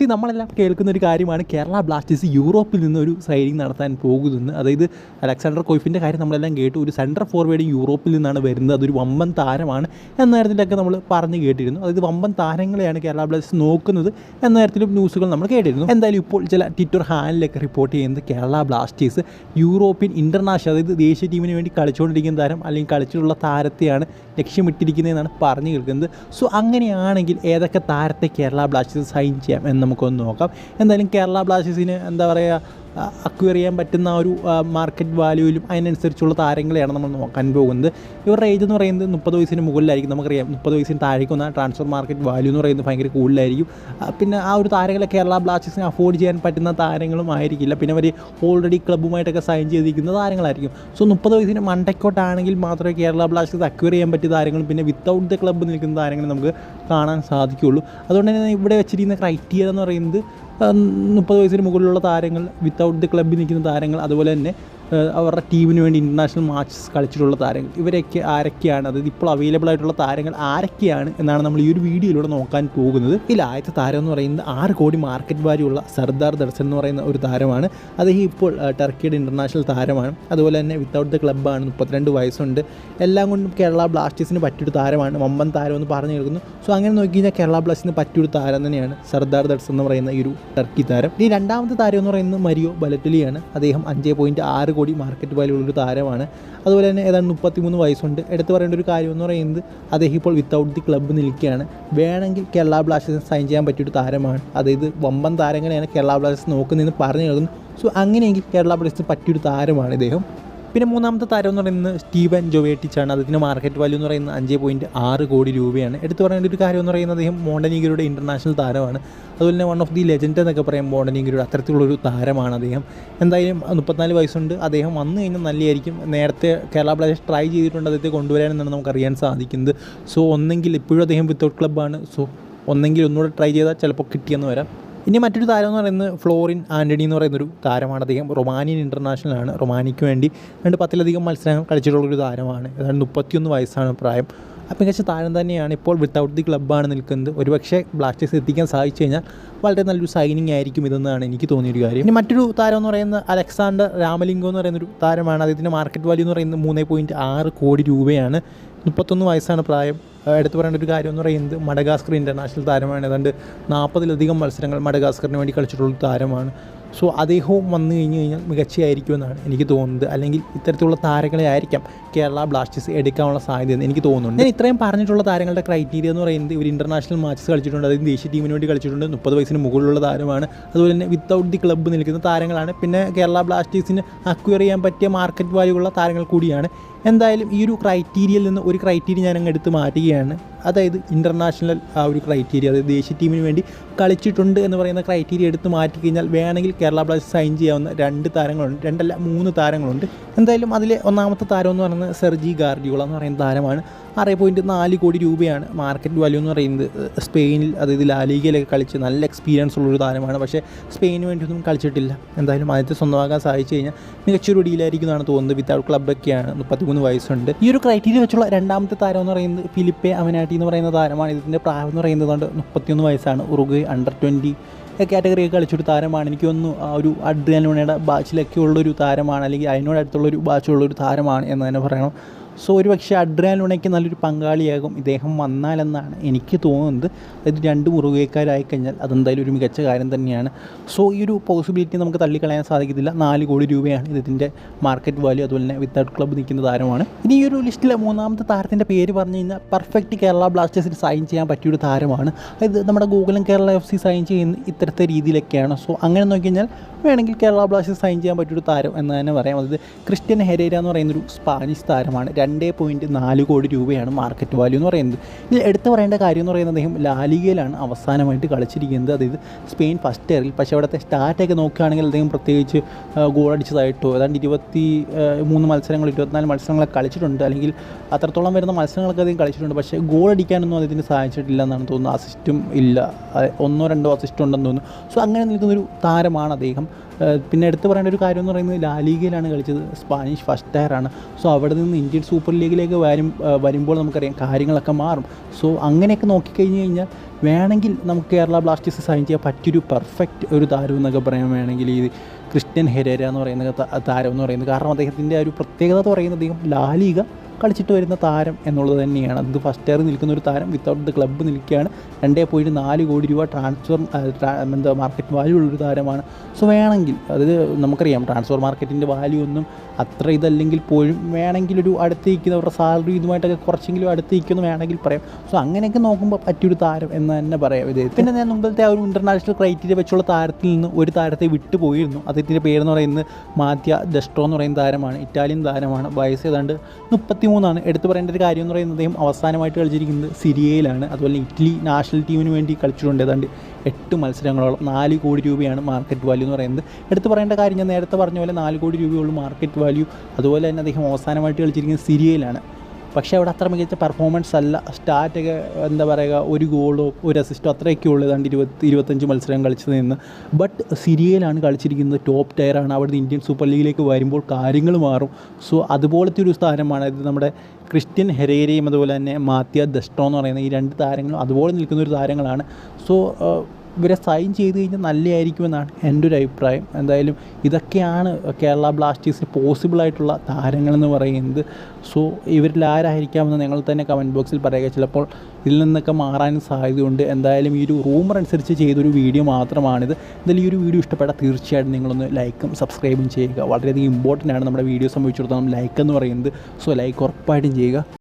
C നമ്മളെല്ലാം കേൾക്കുന്ന ഒരു കാര്യമാണ് കേരള ബ്ലാസ്റ്റേഴ്സ് യൂറോപ്പിൽ നിന്ന് ഒരു സൈനിങ് നടത്താൻ പോകുമെന്ന് അതായത് അലക്സാണ്ടർ കൊയ്ഫിന്റെ കാര്യം നമ്മളെല്ലാം കേട്ടു. ഒരു സെൻട്രൽ ഫോർവേഡ് യൂറോപ്പിൽ നിന്നാണ് വരുന്നത്. അതൊരു വമ്പൻ താരമാണ് എന്ന തരത്തിലൊക്കെ നമ്മൾ പറഞ്ഞു കേട്ടിരുന്നു. അതായത് വമ്പൻ താരങ്ങളെയാണ് കേരള ബ്ലാസ്റ്റേഴ്സ് നോക്കുന്നത് എന്ന തരത്തിലും ന്യൂസുകൾ നമ്മൾ കേട്ടിരുന്നു. എന്തായാലും ഇപ്പോൾ ചില ട്വിറ്റർ ഹാൻഡിലൊക്കെ റിപ്പോർട്ട് ചെയ്യുന്നത് കേരള ബ്ലാസ്റ്റേഴ്സ് യൂറോപ്യൻ ഇന്റർനാഷണൽ അതായത് ദേശീയ ടീമിന് വേണ്ടി കളിച്ചുകൊണ്ടിരിക്കുന്ന താരം അല്ലെങ്കിൽ കളിച്ചിട്ടുള്ള താരത്തെയാണ് ലക്ഷ്യമിട്ടിരിക്കുന്നതെന്നാണ് പറഞ്ഞു കേൾക്കുന്നത്. സോ അങ്ങനെയാണെങ്കിൽ ഏതൊക്കെ താരത്തെ കേരള ബ്ലാസ്റ്റേഴ്സ് സൈൻ ചെയ്യാം എന്ന് നമുക്കൊന്ന് നോക്കാം. എന്തായാലും കേരള ബ്ലാസ്റ്റേഴ്സിന് എന്താ പറയുക അക്വയർ ചെയ്യാൻ പറ്റുന്ന ഒരു മാർക്കറ്റ് വാല്യൂവിലും അതിനനുസരിച്ചുള്ള താരങ്ങളെയാണ് നമ്മൾ നോക്കാൻ പോകുന്നത്. ഇവരുടെ ഏജ് എന്ന് പറയുന്നത് മുപ്പത് വയസ്സിന് മുകളിലായിരിക്കും നമുക്കറിയാം. മുപ്പത് വയസ്സിന് താഴേക്ക് വന്നാൽ ട്രാൻസ്ഫർ മാർക്കറ്റ് വാല്യൂ എന്ന് പറയുന്നത് ഭയങ്കര കൂടുതലായിരിക്കും. പിന്നെ ആ ഒരു താരങ്ങളെ കേരള ബ്ലാസ്റ്റേഴ്സിന് അഫോർഡ് ചെയ്യാൻ പറ്റുന്ന താരങ്ങളും ആയിരിക്കില്ല. പിന്നെ അവർ ഓൾറെഡി ക്ലബ്ബുമായിട്ടൊക്കെ സൈൻ ചെയ്തിരിക്കുന്ന താരങ്ങളായിരിക്കും. സോ മുപ്പത് വയസ്സിന് മണ്ടയ്ക്കോട്ടാണെങ്കിൽ മാത്രമേ കേരള ബ്ലാസ്റ്റേഴ്സ് അക്വയർ ചെയ്യാൻ പറ്റിയ താരങ്ങളും പിന്നെ വിത്തൗട്ട് ദ ക്ലബ്ബ് നിൽക്കുന്ന താരങ്ങളും നമുക്ക് കാണാൻ സാധിക്കുകയുള്ളൂ. അതുകൊണ്ട് തന്നെ ഇവിടെ വെച്ചിരിക്കുന്ന ക്രൈറ്റീരിയ എന്ന് പറയുന്നത് മുപ്പത് വയസ്സിന് മുകളിലുള്ള താരങ്ങൾ വിത്തൗട്ട് ദി ക്ലബ്ബിൽ നിൽക്കുന്ന താരങ്ങൾ അതുപോലെ തന്നെ അവരുടെ ടീമിന് വേണ്ടി ഇന്റർനാഷണൽ മാച്ചസ് കളിച്ചിട്ടുള്ള താരങ്ങൾ. ഇവരൊക്കെ ആരൊക്കെയാണ്? അതായത് ഇപ്പോൾ അവൈലബിൾ ആയിട്ടുള്ള താരങ്ങൾ ആരൊക്കെയാണ് എന്നാണ് നമ്മൾ ഈ ഒരു വീഡിയോയിലൂടെ നോക്കാൻ പോകുന്നത്. ഇതിൽ ആദ്യത്തെ താരം എന്ന് പറയുന്നത് ആറ് കോടി മാർക്കറ്റ് വാല്യൂ ഉള്ള സർദാർ ദർശൻ എന്ന് പറയുന്ന ഒരു താരമാണ്. അദ്ദേഹം ഇപ്പോൾ ടർക്കിയുടെ ഇന്റർനാഷണൽ താരമാണ്. അതുപോലെ തന്നെ വിത്തൗട്ട് ദ ക്ലബ്ബാണ് മുപ്പത്തിരണ്ട് വയസ്സുണ്ട്. എല്ലാം കൊണ്ടും കേരള ബ്ലാസ്റ്റേഴ്സിന് പറ്റിയൊരു താരമാണ്. വമ്പൻ താരം എന്ന് പറഞ്ഞു കേൾക്കുന്നു. സോ അങ്ങനെ നോക്കി കഴിഞ്ഞാൽ കേരള ബ്ലാസ്റ്റേഴ്സിന് പറ്റിയൊരു താരം തന്നെയാണ് സർദാർ ദർശൻ എന്ന് പറയുന്ന ഈ ഒരു ടർക്കി താരം. ഈ രണ്ടാമത്തെ താരം എന്ന് പറയുന്നത് മരിയോ ബലറ്റലിയാണ്. അദ്ദേഹം അഞ്ച് പോയിന്റ് ആറ് കോടി മാർക്കറ്റ് വാല്യൂ ഉള്ളൊരു താരമാണ്. അതുപോലെ തന്നെ ഏതാണ്ട് മുപ്പത്തിമൂന്ന് വയസ്സുണ്ട്. എടുത്തു പറയേണ്ട ഒരു കാര്യം എന്ന് പറയുന്നത് അദ്ദേഹം ഇപ്പോൾ വിത്തൗട്ട് ദി ക്ലബ്ബ് നിൽക്കുകയാണ്. വേണമെങ്കിൽ കേരള ബ്ലാസ്റ്റേഴ്സ് സൈൻ ചെയ്യാൻ പറ്റിയൊരു താരമാണ്. അതായത് വമ്പൻ താരങ്ങളെയാണ് കേരള ബ്ലാസ്റ്റേഴ്സ് നോക്കുന്നതെന്ന് പറഞ്ഞു കേൾക്കുന്നു. സോ അങ്ങനെയെങ്കിൽ കേരള ബ്ലാസ്റ്റേഴ്സിന് പറ്റിയൊരു താരമാണ് ഇദ്ദേഹം. പിന്നെ മൂന്നാമത്തെ താരം എന്ന് പറയുന്നത് സ്റ്റീവൻ ജോവേറ്റിച്ചാണ്. അദ്ദേഹത്തിന്റെ മാർക്കറ്റ് വാല്യൂ എന്ന് പറയുന്നത് അഞ്ച് പോയിന്റ് ആറ് കോടി രൂപയാണ്. എടുത്തു പറയേണ്ട ഒരു കാര്യം എന്ന് പറയുന്നത് അദ്ദേഹം മോണ്ടനീഗിരിയുടെ ഇന്റർനാഷണൽ താരമാണ്. അതുപോലെ തന്നെ വൺ ഓഫ് ദി ലെജൻഡ് എന്നൊക്കെ പറയാം മോണ്ടനീഗിരിയുടെ അത്തരത്തിലുള്ളൊരു താരമാണ് അദ്ദേഹം. എന്തായാലും മുപ്പത്തിനാല് വയസ്സുണ്ട്. അദ്ദേഹം വന്നു കഴിഞ്ഞാൽ നല്ലതായിരിക്കും. നേരത്തെ കേരള ബ്ലാസ്റ്റേഴ്സ് ട്രൈ ചെയ്തിട്ടുണ്ട് അദ്ദേഹത്തെ കൊണ്ടുവരാനെന്നാണ് നമുക്കറിയാൻ സാധിക്കുന്നത്. സോ ഒന്നെങ്കിൽ ഇപ്പോഴും അദ്ദേഹം വിത്തൗട്ട് ക്ലബ്ബാണ് സോ ഒന്നെങ്കിൽ ഒന്നുകൂടെ ട്രൈ ചെയ്താൽ ചിലപ്പോൾ കിട്ടിയെന്ന് വരാം. ഇനി മറ്റൊരു താരം എന്ന് പറയുന്നത് ഫ്ലോറിൻ ആന്റണി എന്ന് പറയുന്നൊരു താരമാണ്. അദ്ദേഹം റൊമാനിയൻ ഇന്റർനാഷണൽ ആണ്. റൊമാനിക്ക് വേണ്ടി രണ്ട് പത്തിലധികം മത്സരങ്ങൾ കളിച്ചിട്ടുള്ളൊരു താരമാണ്. ഏതാണ്ട് മുപ്പത്തിയൊന്ന് വയസ്സാണ് പ്രായം. മികച്ച താരം തന്നെയാണ് ഇപ്പോൾ വിത്തൗട്ട് ദി ക്ലബ്ബാണ് നിൽക്കുന്നത്. ഒരുപക്ഷെ ബ്ലാസ്റ്റേഴ്സ് എത്തിക്കാൻ സാധിച്ചു കഴിഞ്ഞാൽ വളരെ നല്ലൊരു സൈനിങ് ആയിരിക്കും ഇതെന്നാണ് എനിക്ക് തോന്നിയൊരു കാര്യം. ഇനി മറ്റൊരു താരം എന്ന് പറയുന്നത് അലക്സാണ്ടർ രാമലിംഗോ എന്ന് പറയുന്ന ഒരു താരമാണ്. അദ്ദേഹത്തിന്റെ മാർക്കറ്റ് വാല്യൂ എന്ന് പറയുന്നത് മൂന്ന് പോയിന്റ് ആറ് കോടി രൂപയാണ്. മുപ്പത്തൊന്ന് വയസ്സാണ് പ്രായം. എടുത്തു പറയേണ്ട ഒരു കാര്യം എന്ന് പറയുന്നത് മഡഗാസ്കർ ഇന്റർനാഷണൽ താരമാണ്. ഏതാണ്ട് നാൽപ്പതിലധികം മത്സരങ്ങൾ മഡഗാസ്കറിന് വേണ്ടി കളിച്ചിട്ടുള്ള താരമാണ്. സോ അദ്ദേഹവും വന്നു കഴിഞ്ഞ് കഴിഞ്ഞാൽ മികച്ചയായിരിക്കുമെന്നാണ് എനിക്ക് തോന്നുന്നത്. അല്ലെങ്കിൽ ഇത്തരത്തിലുള്ള താരങ്ങളെ ആയിരിക്കാം കേരള ബ്ലാസ്റ്റേഴ്സ് എടുക്കാനുള്ള സാധ്യത എനിക്ക് തോന്നുന്നുണ്ട്. ഞാൻ ഇത്രയും പറഞ്ഞിട്ടുള്ള താരങ്ങളുടെ ക്രൈറ്റീരിയ എന്ന് പറയുന്നത് ഇവർ ഇന്റർനാഷണൽ മാച്ചസ് കളിച്ചിട്ടുണ്ട് അതായത് ദേശീയ ടീമിന് വേണ്ടി കളിച്ചിട്ടുണ്ട് മുപ്പത് വയസ്സിന് മുകളിലുള്ള താരമാണ് അതുപോലെ തന്നെ വിത്തൗട്ട് ദി ക്ലബ്ബ് നിൽക്കുന്ന താരങ്ങളാണ്. പിന്നെ കേരള ബ്ലാസ്റ്റേഴ്സിന് അക്വയർ ചെയ്യാൻ പറ്റിയ മാർക്കറ്റ് വാല്യൂ ഉള്ള താരങ്ങൾ കൂടിയാണ്. എന്തായാലും ഈ ഒരു ക്രൈറ്റീരിയയിൽ നിന്ന് ഒരു ക്രൈറ്റീരിയ ഞാൻ അങ്ങ് എടുത്ത് മാറ്റുകയാണ്. അതായത് ഇന്റർനാഷണൽ ആ ഒരു ക്രൈറ്റീരിയ അതായത് ദേശീയ ടീമിന് വേണ്ടി കളിച്ചിട്ടുണ്ട് എന്ന് പറയുന്ന ക്രൈറ്റീരിയ എടുത്ത് മാറ്റി കഴിഞ്ഞാൽ വേണമെങ്കിൽ കേരള ബ്ലാസ്റ്റേഴ്സ് സൈൻ ചെയ്യാവുന്ന രണ്ട് താരങ്ങളുണ്ട് രണ്ടല്ല മൂന്ന് താരങ്ങളുണ്ട്. എന്തായാലും അതിലെ ഒന്നാമത്തെ താരം എന്ന് പറയുന്നത് സെർജി ഗാർഡിയോള എന്ന് പറയുന്ന താരമാണ്. ആറ് പോയിന്റ് നാല് കോടി രൂപയാണ് മാർക്കറ്റ് വാല്യൂ എന്ന് പറയുന്നത്. സ്പെയിനിൽ അതായത് ലാലിഗയിലൊക്കെ കളിച്ച് നല്ല എക്സ്പീരിയൻസ് ഉള്ളൊരു താരമാണ്. പക്ഷേ സ്പെയിന് വേണ്ടിയൊന്നും കളിച്ചിട്ടില്ല. എന്തായാലും ആദ്യത്തെ സ്വന്തമാകാൻ സാധിച്ചു കഴിഞ്ഞാൽ മികച്ചൊരു ഡീലായിരിക്കും എന്നാണ് തോന്നുന്നത്. വിത്തൗട്ട് ക്ലബ്ബൊക്കെയാണ് മുപ്പത്തിമൂന്ന് വയസ്സുണ്ട്. ഈ ഒരു ക്രൈറ്റീരിയ വെച്ചുള്ള രണ്ടാമത്തെ താരം എന്ന് പറയുന്നത് ഫിലിപ്പെ അവനാട്ടി എന്ന് പറയുന്ന താരമാണ്. ഇതിന്റെ പ്രായം എന്ന് പറയുന്നത് കൊണ്ട് മുപ്പത്തിയൊന്ന് വയസ്സാണ്. ഉറുഗ് അണ്ടർ ട്വന്റി കാറ്റഗറി ഒക്കെ കളിച്ചൊരു താരമാണ്. എനിക്ക് തോന്നുന്നു ആ ഒരു അഡ്രിയാനോണയുടെ ബാച്ചിലൊക്കെ ഉള്ളൊരു താരമാണ് അല്ലെങ്കിൽ അതിനോടടുത്തുള്ളൊരു ബാച്ചുള്ളൊരു താരമാണ് എന്ന് തന്നെ പറയണം. സോ ഒരു പക്ഷേ അഡ്രിയാൻ ലുണയ്ക്ക് നല്ലൊരു പങ്കാളിയാകും ഇദ്ദേഹം വന്നാലെന്നാണ് എനിക്ക് തോന്നുന്നത്. അതായത് രണ്ട് മുറുകേക്കാരായി കഴിഞ്ഞാൽ അതെന്തായാലും ഒരു മികച്ച കാര്യം തന്നെയാണ്. സോ ഈ ഒരു പോസിബിലിറ്റി നമുക്ക് തള്ളിക്കളയാൻ സാധിക്കത്തില്ല. നാല് കോടി രൂപയാണ് ഇതിന്റെ മാർക്കറ്റ് വാല്യൂ അതുപോലെ തന്നെ വിത്തൗട്ട് ക്ലബ്ബ് നിൽക്കുന്ന താരമാണ്. ഇനി ഈ ഒരു ലിസ്റ്റിലെ മൂന്നാമത്തെ താരത്തിന്റെ പേര് പറഞ്ഞു കഴിഞ്ഞാൽ പെർഫെക്റ്റ് കേരള ബ്ലാസ്റ്റേഴ്സിൽ സൈൻ ചെയ്യാൻ പറ്റിയൊരു താരമാണ്. അതായത് നമ്മുടെ ഗൂഗിളും കേരള എഫ് സി സൈൻ ചെയ്യുന്ന ഇത്തരത്തെ രീതിയിലൊക്കെയാണ്. സോ അങ്ങനെ നോക്കി കഴിഞ്ഞാൽ വേണമെങ്കിൽ കേരള ബ്ലാസ്റ്റേഴ്സ് സൈൻ ചെയ്യാൻ പറ്റിയൊരു താരം എന്ന് തന്നെ പറയാം. അതായത് ക്രിസ്ത്യൻ ഹെരേര എന്ന് പറയുന്നൊരു സ്പാനിഷ് താരമാണ്. രണ്ടേ പോയിന്റ് നാല് കോടി രൂപയാണ് മാർക്കറ്റ് വാല്യൂ എന്ന് പറയുന്നത്. ഇനി എടുത്തു പറയേണ്ട കാര്യം എന്ന് പറയുന്നത് അദ്ദേഹം ലാലിഗയിലാണ് അവസാനമായിട്ട് കളിച്ചിരിക്കുന്നത്. അതായത് സ്പെയിൻ ഫസ്റ്റ് ഇയറിൽ പക്ഷേ അവിടുത്തെ സ്റ്റാറ്റൊക്കെ നോക്കുകയാണെങ്കിൽ അദ്ദേഹം പ്രത്യേകിച്ച് ഗോൾ അടിച്ചതായിട്ടോ ഏതാണ്ട് ഇരുപത്തി മൂന്ന് മത്സരങ്ങൾ ഇരുപത്തിനാല് മത്സരങ്ങളൊക്കെ കളിച്ചിട്ടുണ്ട്. അല്ലെങ്കിൽ അത്രത്തോളം വരുന്ന മത്സരങ്ങളൊക്കെ അദ്ദേഹം കളിച്ചിട്ടുണ്ട്. പക്ഷേ ഗോൾ അടിക്കാനൊന്നും അദ്ദേഹത്തിന് സാധിച്ചിട്ടില്ല എന്നാണ് തോന്നുന്നത്. അസിസ്റ്റും ഇല്ല. ഒന്നോ രണ്ടോ അസിസ്റ്റ് ഉണ്ടെന്ന് തോന്നുന്നു. സോ അങ്ങനെ നിൽക്കുന്നൊരു താരമാണ് അദ്ദേഹം. പിന്നെ എടുത്ത് പറയേണ്ട ഒരു കാര്യം എന്ന് പറയുന്നത് ലാലീഗയിലാണ് കളിച്ചത്. സ്പാനിഷ് ഫസ്റ്റ് ടയറാണ് സോ അവിടെ നിന്ന് ഇന്ത്യൻ സൂപ്പർ ലീഗിലേക്ക് വരും വരുമ്പോൾ നമുക്കറിയാം കാര്യങ്ങളൊക്കെ മാറും. സോ അങ്ങനെയൊക്കെ നോക്കിക്കഴിഞ്ഞ് കഴിഞ്ഞാൽ വേണമെങ്കിൽ നമുക്ക് കേരള ബ്ലാസ്റ്റേഴ്സ് സൈൻ ചെയ്യാൻ പറ്റിയൊരു പെർഫെക്റ്റ് ഒരു താരം എന്നൊക്കെ പറയാൻ വേണമെങ്കിൽ ഈ ക്രിസ്ത്യൻ ഹെരേര എന്ന് പറയുന്ന താരം എന്ന് പറയുന്നത് കാരണം അദ്ദേഹത്തിന്റെ ഒരു പ്രത്യേകത എന്ന് പറയുന്നത് അദ്ദേഹം ലാലിക കളിച്ചിട്ട് വരുന്ന താരം എന്നുള്ളത് തന്നെയാണ്. അത് ഫസ്റ്റ് ഇയർ നിൽക്കുന്ന ഒരു താരം വിത്തൗട്ട് ദ ക്ലബ്ബ് നിൽക്കുകയാണ്. രണ്ടേ പോയിന്റ് നാല് കോടി രൂപ ട്രാൻസ്ഫർ എന്താ മാർക്കറ്റ് വാല്യൂ ഉള്ളൊരു താരമാണ്. സോ വേണമെങ്കിൽ അത് നമുക്കറിയാം ട്രാൻസ്ഫർ മാർക്കറ്റിന്റെ വാല്യൂ ഒന്നും അത്ര ഇതല്ലെങ്കിൽ പോലും വേണമെങ്കിൽ ഒരു അടുത്തേക്കുന്ന അവരുടെ സാലറി ഇതുമായിട്ടൊക്കെ കുറച്ചെങ്കിലും അടുത്ത് നിൽക്കുമെന്ന് വേണമെങ്കിൽ പറയാം. സോ അങ്ങനെയൊക്കെ നോക്കുമ്പോൾ പറ്റിയൊരു താരം എന്ന് തന്നെ പറയാം. ഇത് പിന്നെ ഞാൻ മുമ്പത്തെ ആ ഒരു ഇന്റർനാഷണൽ ക്രൈറ്റീരിയ വെച്ചുള്ള താരത്തിൽ നിന്ന് ഒരു താരത്തെ വിട്ടു പോയിരുന്നു. അദ്ദേഹത്തിന്റെ പേരെന്ന് പറയുന്നത് മാത്യ ഡെസ്ട്രോ എന്ന് പറയുന്ന താരമാണ്. ഇറ്റാലിയൻ താരമാണ്. വയസ്സ് ഏതാണ്ട് മുപ്പത്തി മൂന്നാണ് എടുത്തു പറയേണ്ട ഒരു കാര്യം എന്ന് പറയുന്നത് അദ്ദേഹം അവസാനമായിട്ട് കളിച്ചിരിക്കുന്നത് സിരിയയിലാണ്. അതുപോലെ ഇറ്റലി നാഷണൽ ടീമിന് വേണ്ടി കളിച്ചിട്ടുണ്ട്. ഏതാണ്ട് എട്ട് മത്സരങ്ങളോളം. നാല് കോടി രൂപയാണ് മാർക്കറ്റ് വാല്യൂ എന്ന് പറയുന്നത്. എടുത്തു പറയേണ്ട കാര്യം ഞാൻ നേരത്തെ പറഞ്ഞ പോലെ നാല് കോടി രൂപയുള്ള മാർക്കറ്റ് വാല്യൂ അതുപോലെ തന്നെ അദ്ദേഹം അവസാനമായിട്ട് കളിച്ചിരിക്കുന്നത് സിരിയയിലാണ്. പക്ഷേ അവിടെ അത്ര മികച്ച പെർഫോമൻസ് അല്ല. സ്റ്റാറ്റൊക്കെ എന്താ പറയുക ഒരു ഗോളോ ഒരു അസിസ്റ്റോ അത്രയൊക്കെ ഉള്ളൂ. ഏതാണ്ട് ഇരുപത്തി ഇരുപത്തഞ്ച് മത്സരം കളിച്ചത് നിന്ന്. ബട്ട് സിരിയയിലാണ് കളിച്ചിരിക്കുന്നത്. ടോപ്പ് ടയറാണ് അവിടുന്ന് ഇന്ത്യൻ സൂപ്പർ ലീഗിലേക്ക് വരുമ്പോൾ കാര്യങ്ങൾ മാറും. സോ അതുപോലത്തെ ഒരു സ്ഥാനമാണ് ഇത് നമ്മുടെ ക്രിസ്ത്യൻ ഹെരേരയും അതുപോലെ തന്നെ മാത്യ ദസ്റ്റോ എന്ന് പറയുന്ന ഈ രണ്ട് താരങ്ങളും അതുപോലെ നിൽക്കുന്ന ഒരു താരങ്ങളാണ്. സോ ഇവരെ സൈൻ ചെയ്ത് കഴിഞ്ഞാൽ നല്ലതായിരിക്കുമെന്നാണ് എന്റെ ഒരു അഭിപ്രായം. എന്തായാലും ഇതൊക്കെയാണ് കേരള ബ്ലാസ്റ്റേഴ്സിന് പോസിബിൾ ആയിട്ടുള്ള താരങ്ങളെന്ന് പറയുന്നത്. സോ ഇവരിൽ ആരായിരിക്കാമെന്ന് നിങ്ങൾ തന്നെ കമന്റ് ബോക്സിൽ പറയുക. ചിലപ്പോൾ ഇതിൽ നിന്നൊക്കെ മാറാനും സാധ്യതയുണ്ട്. എന്തായാലും ഈ ഒരു റൂമർ അനുസരിച്ച് ചെയ്തൊരു വീഡിയോ മാത്രമാണിത്. എന്തായാലും ഈ ഒരു വീഡിയോ ഇഷ്ടപ്പെട്ടാൽ തീർച്ചയായിട്ടും നിങ്ങളൊന്ന് ലൈക്കും സബ്സ്ക്രൈബും ചെയ്യുക. വളരെയധികം ഇമ്പോർട്ടന്റ് ആണ് നമ്മുടെ വീഡിയോ സംബന്ധിച്ചിടത്തോളം ലൈക്ക് എന്ന് പറയുന്നത്. സോ ലൈക്ക് ഉറപ്പായിട്ടും ചെയ്യുക.